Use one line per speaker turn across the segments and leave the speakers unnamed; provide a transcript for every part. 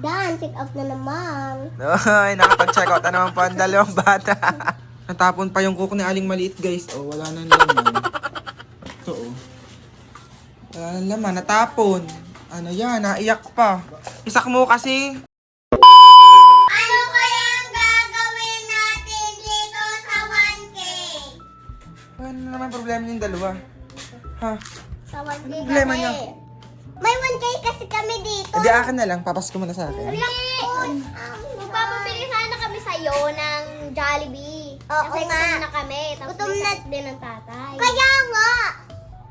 Dan, check out na naman.
Ay, nakapag-check out na naman po ang dalawang bata. Natapon pa yung cook ni Aling Maliit, guys. Oh, wala nang laman. Ito, oh. Wala nang laman. Natapon. Ano yan? Naiyak pa. Isak mo kasi.
Ano kaya ang gagawin natin dito sa 1K?
Ano naman problema yung dalawa? Ha?
Sa 1K
Ano problema niyo?
May 1K kasi kami dito.
Hindi, akin na lang. Papasko mo na sa akin.
Hindi! Magpapabili sana kami sa'yo ng Jollibee. Oo
Kasi
nga.
gutom na kami. Tapos
Gutom
may
na-
sakit din ng tatay.
Kaya nga!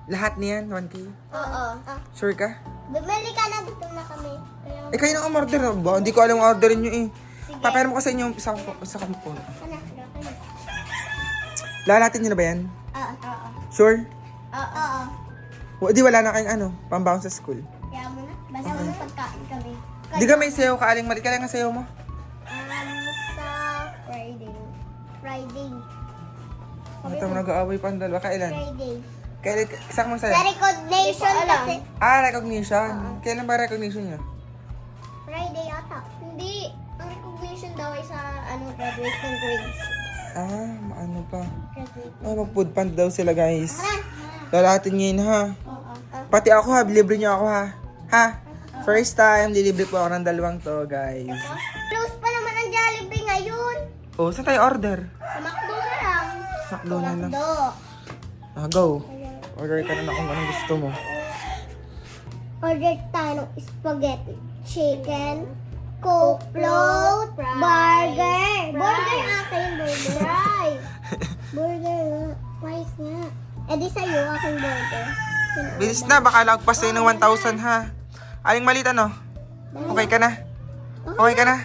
Lahat niyan, 1K.
Oo.
Sure ka?
Bumili ka na, gutom na kami. Kaya
Eh, kayo nang umorder ba? Hindi ko alam ang orderin nyo eh.
Sige.
Papayaran ko sa inyo isa ko isa ko po.
Ano? Ano?
Lalatin nyo na ba yan?
Oo. Oo.
Sure?
Oo.
O, di wala na kayong ano, pambaon sa school.
Kaya mo na. Basta mo pagkain kami.
Di ka may sayo ka, aling mali. Kailan nga sayo mo?
Um, sa Friday. Friday.
Ito mo nag-aaway pa ang dalawa. Kailan?
Friday.
Kailan, isang mo
Sa
sayo?
recognition
ko alam.
kasi.
Ah, recognition. Kailan ba recognition nyo?
Friday ata.
Hindi. Ang recognition daw ay sa ano, graduation grades.
Ah, ano pa.
Graduate.
Oh, mag-food pand daw sila guys.
Tara.
Lalatin nyo yun ha.
Oo.
Pati ako ha, libre nyo ako ha. Ha? First time, lilibre po ako ng dalawang to guys.
Close pa naman ang Jollibee ngayon.
Oh, saan tayo order?
Sa McDo na lang.
Sakdo na lang.
McDo.
Ah, go. Order ka na na kung anong gusto mo.
Order tayo ng spaghetti, chicken, coke float, burger. Burger akin, burger. Fries. burger nga. Fries nga. Eh di sa'yo, aking burger.
Bilis na, baka lagpas tayo ng 1,000 ha. Aling malit ano? Okay ka na? Okay ka na?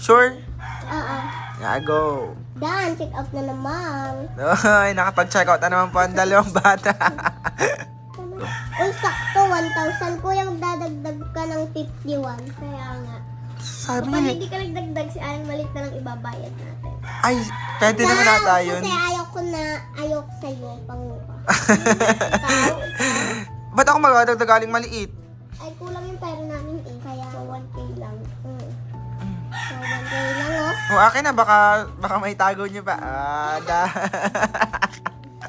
Sure?
Oo.
Yeah, go.
Dan, check out na naman.
Ay, nakapag-check out na naman po ang dalawang bata.
Uy, sakto, 1,000. Kuya, magdadagdag ka ng 51. Kaya nga.
Sabi
Kapag
niya,
hindi ka nagdagdag, si Aling Malit na lang ibabayad natin.
ay, pwede naman nata yun.
Kasi ayaw ko na, ayaw ko sa'yo, panguha.
Ba't ako magdadagdag aling maliit?
Ay, kulang yung pera namin eh. Kaya,
So, 1K lang.
mm. So, 1K lang oh.
O akin na, baka, baka may tago niyo pa. Ah, da.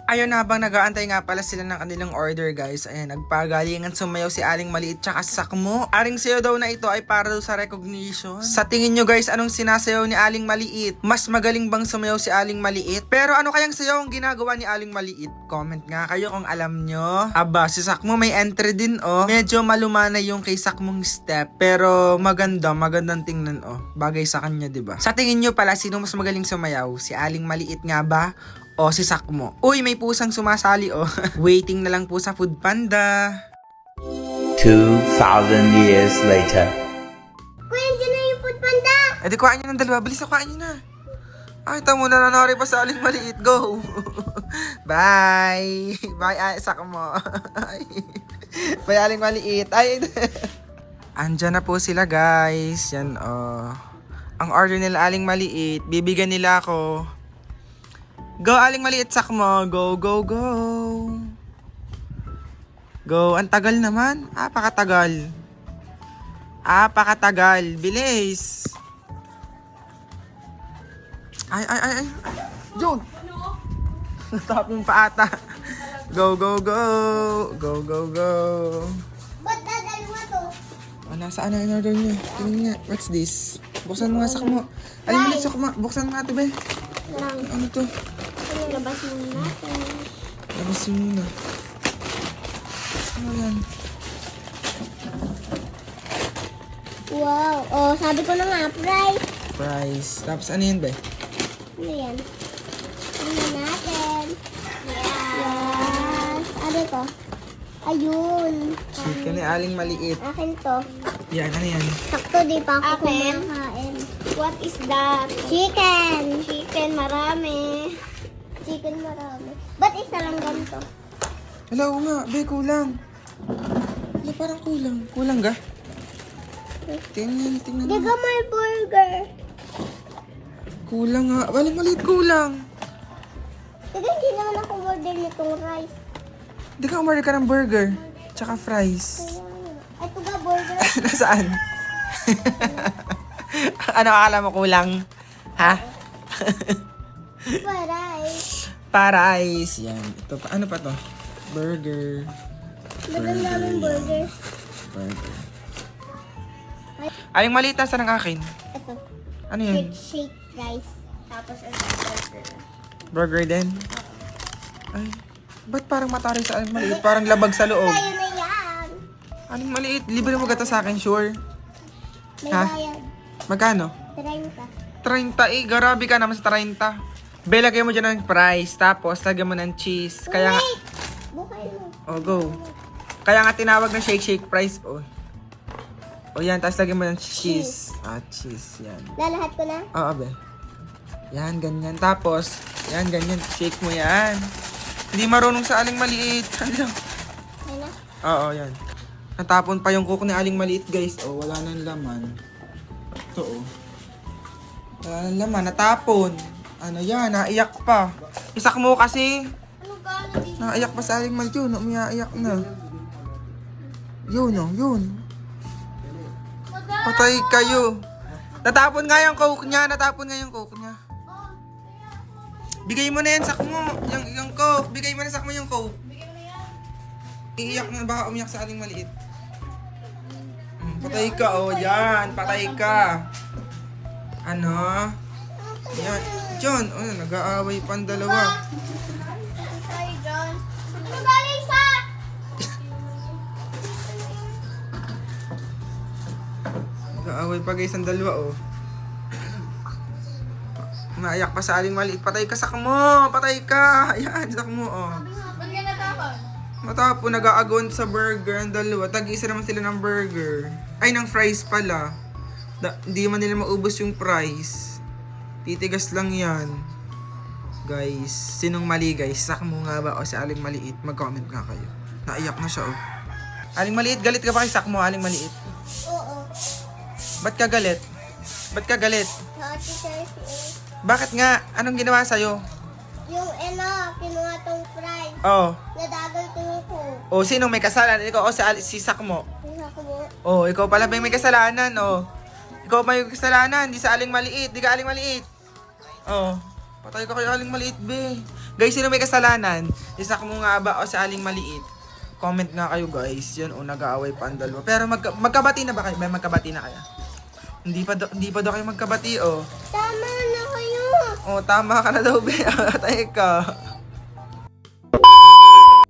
Ayun, habang nag-aantay nga pala sila ng kanilang order, guys. Ayan, nagpagalingan sumayaw si Aling Maliit tsaka Sakmo. Aring sayo daw na ito ay para sa recognition. Sa tingin nyo, guys, anong sinasayaw ni Aling Maliit? Mas magaling bang sumayaw si Aling Maliit? Pero ano kayang sayaw ang ginagawa ni Aling Maliit? Comment nga kayo kung alam nyo. Aba, si Sakmo may entry din, oh. Medyo malumana yung kay Sakmong step. Pero maganda, magandang tingnan, oh. Bagay sa kanya, di ba? Sa tingin nyo pala, sino mas magaling sumayaw? Si Aling Maliit nga ba? O si Sakmo. Uy, may pusang sumasali oh. Waiting na lang po sa Food Panda.
2,000 years later.
Kuya, dyan na yung food panda.
Eh di kuhaan nyo ng dalawa. Bilis na kuhaan nyo na. Ay, tamo na nanori pa sa aling maliit. Go! Bye! Bye, ay, Sakmo. Ay. Bye, aling maliit. Ay, Andyan na po sila, guys. Yan, oh. Ang order nila aling maliit. Bibigyan nila ako. Go, aling maliit, Sakmo. Go, go, go. Go. Ang tagal naman. Ah, pakatagal. Ah, pakatagal. Bilis. Ay, ay, ay, ay. June! Natapong pa ata. Go, go, go. Go, go, go.
Ba't dadalawa to?
Oh, nasaan na in order niyo? Tingnan nga. What's this? Buksan mo nga sa mo. Alin mo sa kuma. Buksan mo nga ito, be.
Lang.
Ano to?
Labas muna natin.
Labas mo muna. Ano yan?
Wow. Oh, sabi ko na nga, price.
Price. Tapos ano yan, be?
Ano yan? Ano natin? Yes. Ano to? Ayun.
Chicken ni Aling Maliit.
Akin to.
Yan, ano yan?
Sakto, di pa ako
Akin?
kumakain.
What is that?
Chicken.
Chicken, marami.
Chicken marami. Ba't isa lang ganito?
Hala, oo nga. Be, kulang. Hala, parang kulang. Kulang ga? Tingnan, tingnan.
Di ka may burger.
Kulang nga. Walang maliit kulang.
Di ka hindi naman ako order nitong rice.
Di ka umorder ka ng burger. Tsaka fries.
Nga. Ito ga burger.
Nasaan? ano akala mo kulang? Ha?
Paray.
Parais. Yan. Ito pa. Ano pa to? Burger.
Meron namin burger.
Burger. Aling malita sa ng akin.
Ito.
Ano yun?
Shake, shake rice.
Tapos ang burger.
Burger din? Ay, ba't parang matari sa aling maliit? Parang labag sa loob.
Tayo na yan.
Aling maliit, libre mo gata sa akin, sure.
May
Ha?
bayad.
Magkano?
30.
30 eh, garabi ka naman sa 30. Be, lagay mo dyan ng price, tapos lagyan mo ng cheese. Kaya nga,
Wait! Bukay mo.
oh go. Kaya nga tinawag na shake shake price, oh. O yan, tapos lagyan mo ng cheese. Ah, cheese, yan.
Lalahat ko na.
Oo, be. Yan, ganyan. Tapos, yan, ganyan. Shake mo yan. Hindi marunong sa aling maliit. Ano?
Na.
Oo, yan. Natapon pa yung cook ni aling maliit, guys. Oh, wala nang laman. Ito, oh. Wala nang laman. Natapon. Ano yan? Naiyak pa. Isak mo kasi.
Ano?
Naiyak pa sa aling maliit yun. Umiyak na. Yun, oh. Yun. Patay kayo. Natapon nga yung coke niya. Natapon nga yung coke niya. Bigay mo na yan, sak mo. Yung, yung coke. Bigay mo na, sak mo yung coke. Iiyak na, baka umiyak sa aling maliit. Mm, Patay ka, oh, yan. Patay ka. Ano? Yan. John, oh, nag-aaway pa ang dalawa.
Sorry, John.
Ano galing sa?
Nag-aaway pa guys ang dalawa, oh. Naiyak pa sa aling maliit. Patay ka, sak mo. Patay ka. Yan, sak mo, oh.
Ba't ka natapon?
Nag-aagon sa burger ang dalawa. Tag-isa naman sila ng burger. Ay, ng fries pala. Da- hindi man nila maubos yung fries. Titigas lang yan. Guys, sinong mali guys? Sak mo nga ba o si Aling Maliit? Mag-comment nga kayo. Naiyak na siya oh. Aling Maliit, galit ka ba kay Sak mo, Aling Maliit?
Oo.
Ba't ka galit? Ba't ka galit? Bakit nga? Anong ginawa sa'yo?
Yung ano, kinuha tong fries.
Oh.
Nadagal tingin ko.
O, sinong may kasalanan? Ikaw o si, si Sak mo?
Ko mo.
Oh, ikaw pala ba yung may kasalanan, oh. Ikaw may kasalanan, di sa aling maliit, di ka aling maliit. Oh, patay ka kay aling maliit, be. Guys, sino may kasalanan? Isak mo nga ba o sa aling maliit? Comment nga kayo, guys. Yan, oh, nag-aaway pa ang dalawa. Pero magka- magkabati na ba kayo? May magkabati na kaya? Hindi pa, do- hindi pa daw kayo magkabati, oh.
Tama na kayo.
Oh, tama ka na daw, be. Patay ka.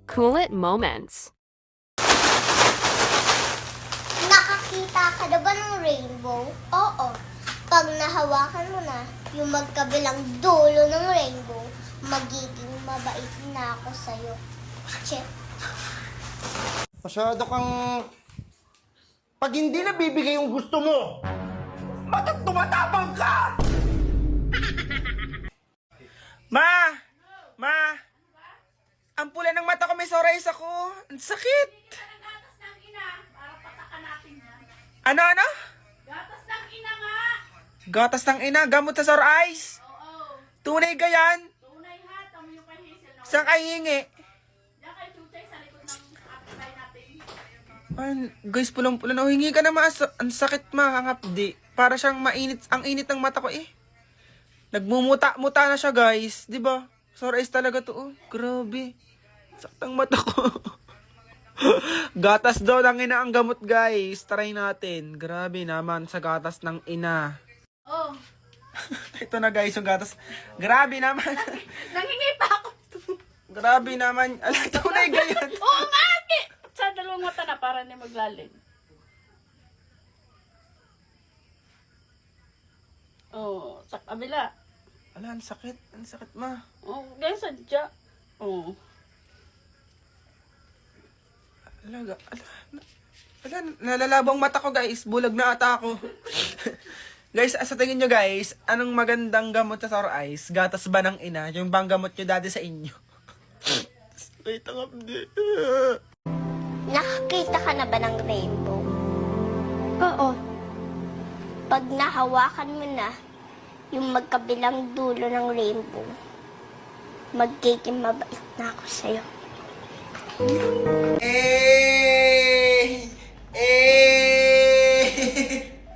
Cool it moments.
Nakakita ka na ba ng rainbow? Oo. Pag nahawakan mo na yung magkabilang dulo ng rainbow, magiging mabait na ako sa'yo. Che.
Masyado kang... Pag hindi na bibigay yung gusto mo, bakit tumatapang ka?
Ma! Ma! Ang pula ng mata ko, may sorays ako. Ang sakit. Ano, ano?
Gatas ng ina nga!
Gatas ng ina, gamot sa sore eyes.
Oo.
Tunay ka yan.
Tunay ha, tamo yung na.
Saan kay hingi?
Diyan kay Chuchay sa likod ng atibay natin.
Ay, guys, pulang-pula na. Hingi ka na ma. Sa- Ang sakit ma, ang hapdi. Para siyang mainit, ang init ng mata ko eh. Nagmumuta-muta na siya guys. di ba? Sore eyes talaga to. Oh. Grabe. Saktang mata ko. gatas daw ng ina ang gamot guys. Try natin. Grabe naman sa gatas ng ina.
Oh,
Ito na guys yung gatas. Grabe naman.
nangingi pa ako.
Grabe naman. Ala, tunay ganyan.
Oo nga! eh. Sa dalawang mata na para ni maglalim. Oh, sa kabila.
Ala, ang sakit. Ang sakit ma.
Oh, guys, sadya. Oh.
Ala, ala, ala, nalalabang mata ko guys. Bulag na ata ako. Guys, sa tingin nyo guys, anong magandang gamot sa sore eyes? Gatas ba ng ina? Yung bang gamot nyo dati sa inyo? Wait, ang abdi.
Nakakita ka na ba ng rainbow?
Oo.
Pag nahawakan mo na yung magkabilang dulo ng rainbow, magiging mabait na ako sa'yo.
Eh!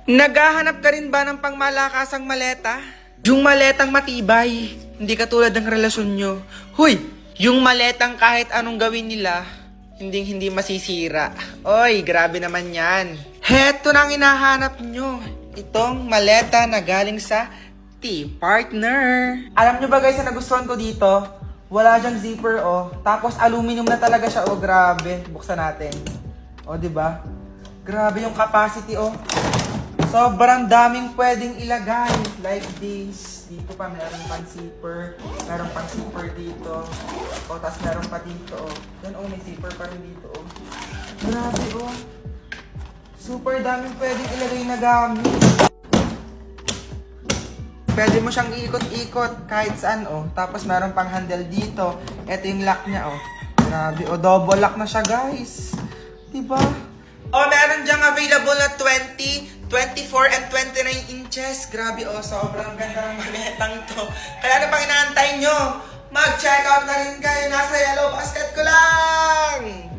Naghahanap ka rin ba ng pangmalakasang maleta? Yung maletang matibay, hindi katulad ng relasyon nyo. Huy, yung maletang kahit anong gawin nila, hindi hindi masisira. Oy, grabe naman yan. Heto na ang hinahanap nyo. Itong maleta na galing sa T-Partner. Alam nyo ba guys na nagustuhan ko dito? Wala siyang zipper oh. Tapos aluminum na talaga siya oh. Grabe. Buksan natin. Oh, di ba? Grabe yung capacity oh. Sobrang daming pwedeng ilagay. Like this. Dito pa meron pang zipper. Meron pang zipper dito. O, tapos meron pa dito. Oh. Yan, oh, may zipper pa rin dito. Oh. Grabe, oh. Super daming pwedeng ilagay na gamit. Pwede mo siyang iikot-ikot kahit saan, oh. Tapos meron pang handle dito. Ito yung lock niya, oh. Grabe, oh. Double lock na siya, guys. Diba? Oh, meron diyang available na 20, 24 and 29 inches. Grabe oh, sobrang ganda ng maletang to. Kaya ano pang inaantay nyo? Mag-check out na rin kayo. Nasa Yellow Basket ko lang!